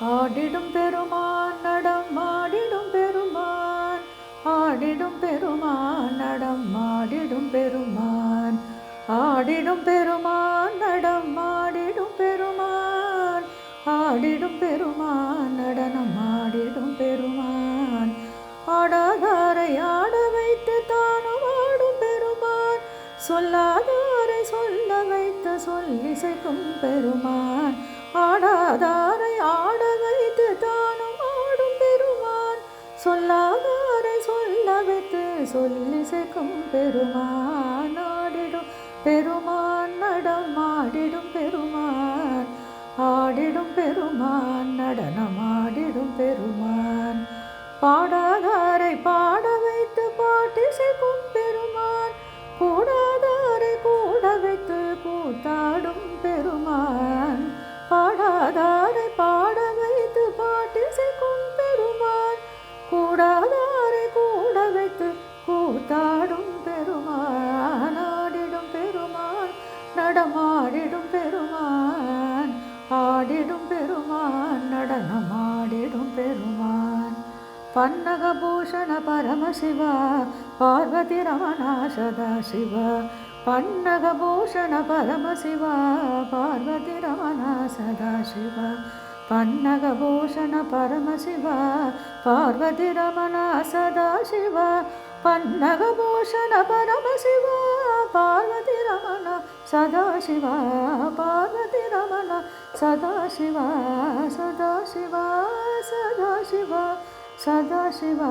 ஆடிடும் பெருமான் நடம் ஆடிடும் பெருமான். ஆடிடும் பெருமான் நடம் ஆடிடும் பெருமான். ஆடிடும் பெருமான் நடம் ஆடிடும் பெருமான். ஆடிடும் பெருமான் நடனம் ஆடிடும் பெருமான். ஆடாதாரை ஆட வைத்து தானும் ஆடும் பெருமான். சொல்லாதாரை சொல்ல வைத்து சொல்லிசைக்கும் பெருமான். ஆடாதாரை சொல்லாதாரை சொல்ல வைத்து சொல்லிசைக்கும் பெருமான் ஆடிடும். பெருமான் நடம் ஆடிடும் பெருமான். ஆடிடும் பெருமான் நடனம் ஆடிடும் பெருமான். பாடாத நடமாடிடும் பெருமான் ஆடிடும் பெருமான் நடனமாடிடும் பெருமான். பன்னகபூஷண பரமசிவா பார்வதி ரமணா சதா சிவ. பன்னகபூஷண பரமசிவா பார்வதி ரமணா சதா சிவ. பன்னகபூஷண பரமசிவா பார்வதி ரமணா சதா சிவ. பன்னகபூஷண பரமசிவா பார்வதி ரமண சதா சிவ பார்வதி ரமண சதா சிவ சதா சிவ சதா சிவ